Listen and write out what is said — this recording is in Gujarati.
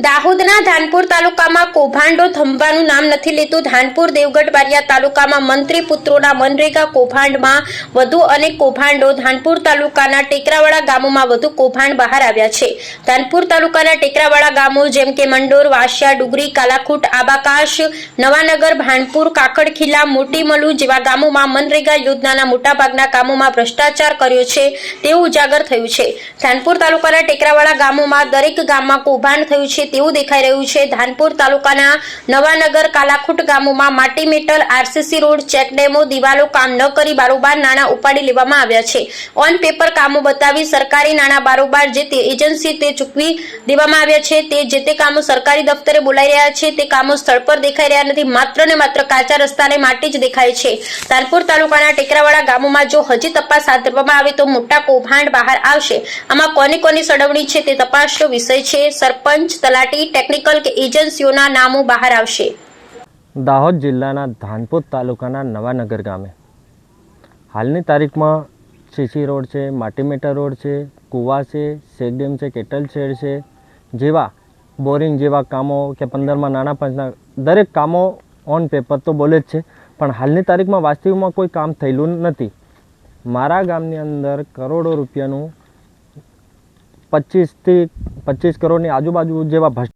દાહોદના ધાનપુર તાલુકામાં કૌભાંડો થંભવાનું નામ નથી લેતું. ધાનપુર દેવગઢ બારિયા તાલુકામાં મંત્રી પુત્રોના મનરેગા કૌભાંડમાં વધુ અનેક કૌભાંડો. ધાનપુર તાલુકાના ટેકરાવાળા ગામોમાં વધુ કૌભાંડ બહાર આવ્યા છે. ધાનપુર તાલુકાના ટેકરાવાળા ગામો જેમ કે મંડોર, વાસિયા, ડુગરી, કાલાખૂટ, આબાકાશ, નવાનગર, ભાણપુર, કાકડખીલા, મોટીમલુ જેવા ગામોમાં મનરેગા યોજનાના મોટાભાગના કામોમાં ભ્રષ્ટાચાર કર્યો છે તેવું ઉજાગર થયું છે. ધાનપુર તાલુકાના ટેકરાવાળા ગામોમાં દરેક ગામમાં કૌભાંડ થયું છે. તેવું દેખાઈ રહ્યું છે. ધાનપુર તાલુકાના નવાનગર કાલાખુટ ગામોમાં માટી મેટલ, આરસીસી રોડ ચેકડેમો દિવાલો કામ ન કરી બારોબાર નાણાં ઉપાડી લેવામાં આવ્યા છે. ઓન પેપર કામો બતાવી સરકારી નાણાં બારોબાર જે તે એજન્સી તે ચૂકવી દેવામાં આવ્યા છે. તે જે તે કામો સરકારી દફતરે બોલાઈ રહ્યા છે. તે કામો સ્થળ પર દેખાઈ રહ્યા નથી. માત્ર ને માત્ર કાચા રસ્તાને માટી જ દેખાય છે. ધાનપુર તાલુકાના ટેકરાવાળા ગામોમાં જો હજી તપાસ હાથ ધરવામાં આવે તો મોટા કૌભાંડ બહાર આવશે. આમાં કોની કોની સડવણી છે તે તપાસનો વિષય છે. સરપંચ તલાટી ટેકનિકલ કે એજન્સીઓના નામો બહાર આવશે. દાહોદ જિલ્લાના ધાનપુર તાલુકાના નવાનગર ગામે. હાલની તારીખમાં સીસી રોડ છે, માટીમેટર રોડ છે, કૂવા છે શેકડેમ છે, કેટલ શેડ છે, જેવા બોરિંગ જેવા કામો કે પંદરમાં નાના પંચના દરેક કામો ઓન પેપર તો બોલે જ છે, પણ હાલની તારીખમાં વાસ્તવિકમાં કોઈ કામ થયેલું નથી. મારા ગામની અંદર કરોડો રૂપિયાનું પચીસથી પચીસ કરોડની આજુબાજુ જેવા ભ્રષ્ટ